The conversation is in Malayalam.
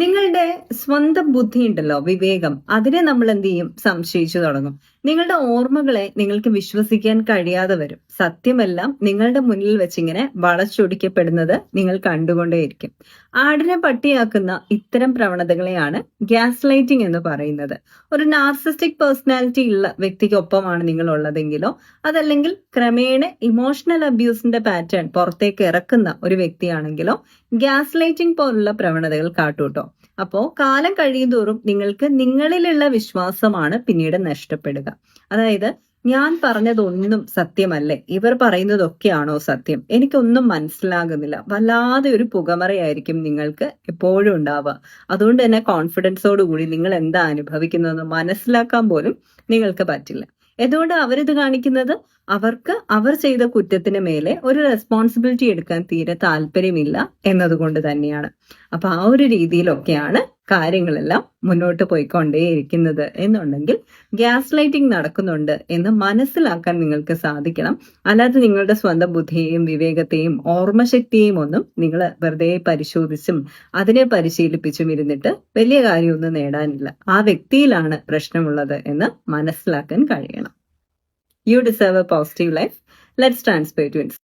നിങ്ങളുടെ സ്വന്തം ബുദ്ധി ഉണ്ടല്ലോ വിവേകം. അതിനെ നമ്മൾ എന്ത് ചെയ്യും? സംശയിച്ചു തുടങ്ങും. നിങ്ങളുടെ ഓർമ്മകളെ നിങ്ങൾക്ക് വിശ്വസിക്കാൻ കഴിയാതെ വരും. സത്യമെല്ലാം നിങ്ങളുടെ മുന്നിൽ വെച്ചിങ്ങനെ വളച്ചൊടിക്കപ്പെടുന്നത് നിങ്ങൾ കണ്ടുകൊണ്ടേയിരിക്കും. ആടിനെ പട്ടിയാക്കുന്ന ഇത്തരം പ്രവണതകളെയാണ് ഗ്യാസ് ലൈറ്റിംഗ് എന്ന് പറയുന്നത്. ഒരു നാർസിസ്റ്റിക് പേഴ്സണാലിറ്റി ഉള്ള വ്യക്തിക്കൊപ്പമാണ് നിങ്ങൾ ഉള്ളതെങ്കിലോ അതല്ലെങ്കിൽ ക്രമേണ ഇമോഷണൽ അബ്യൂസിന്റെ പാറ്റേൺ പുറത്തേക്ക് ഇറക്കുന്ന ഒരു വ്യക്തിയാണെങ്കിലോ ഗ്യാസ് ലൈറ്റിംഗ് പോലുള്ള പ്രവണതകൾ കാട്ടൂട്ടോ. അപ്പോ കാലം കഴിയുന്തോറും നിങ്ങൾക്ക് നിങ്ങളിലുള്ള വിശ്വാസമാണ് പിന്നീട് നഷ്ടപ്പെടുക. അതായത് ഞാൻ പറഞ്ഞതൊന്നും സത്യമല്ലേ? ഇവർ പറയുന്നതൊക്കെയാണോ സത്യം? എനിക്കൊന്നും മനസ്സിലാകുന്നില്ല. വല്ലാതെ ഒരു പുകമറയായിരിക്കും നിങ്ങൾക്ക് എപ്പോഴും ഉണ്ടാവുക. അതുകൊണ്ട് തന്നെ കോൺഫിഡൻസോടുകൂടി നിങ്ങൾ എന്താ അനുഭവിക്കുന്നതെന്ന് മനസ്സിലാക്കാൻ പോലും നിങ്ങൾക്ക് പറ്റില്ല. എന്തുകൊണ്ട് അവരിത് കാണിക്കുന്നത്? അവർക്ക് അവർ ചെയ്ത കുറ്റത്തിന് മേലെ ഒരു റെസ്പോൺസിബിലിറ്റി എടുക്കാൻ തീരെ താല്പര്യമില്ല എന്നതുകൊണ്ട് തന്നെയാണ്. അപ്പൊ ആ ഒരു രീതിയിലൊക്കെയാണ് കാര്യങ്ങളെല്ലാം മുന്നോട്ട് പോയിക്കൊണ്ടേയിരിക്കുന്നത് എന്നുണ്ടെങ്കിൽ ഗ്യാസ് ലൈറ്റിംഗ് നടക്കുന്നുണ്ട് എന്ന് മനസ്സിലാക്കാൻ നിങ്ങൾക്ക് സാധിക്കണം. അല്ലാതെ നിങ്ങളുടെ സ്വന്തം ബുദ്ധിയെയും വിവേകത്തെയും ഓർമ്മശക്തിയെയും ഒന്നും നിങ്ങൾ വെറുതെ പരിശോധിച്ചും അതിനെ പരിശീലിപ്പിച്ചും ഇരുന്നിട്ട് വലിയ കാര്യമൊന്നും നേടാനില്ല. ആ വ്യക്തിയിലാണ് പ്രശ്നമുള്ളത് എന്ന് മനസ്സിലാക്കാൻ കഴിയണം. You deserve a positive life. Let's transfer to Instagram.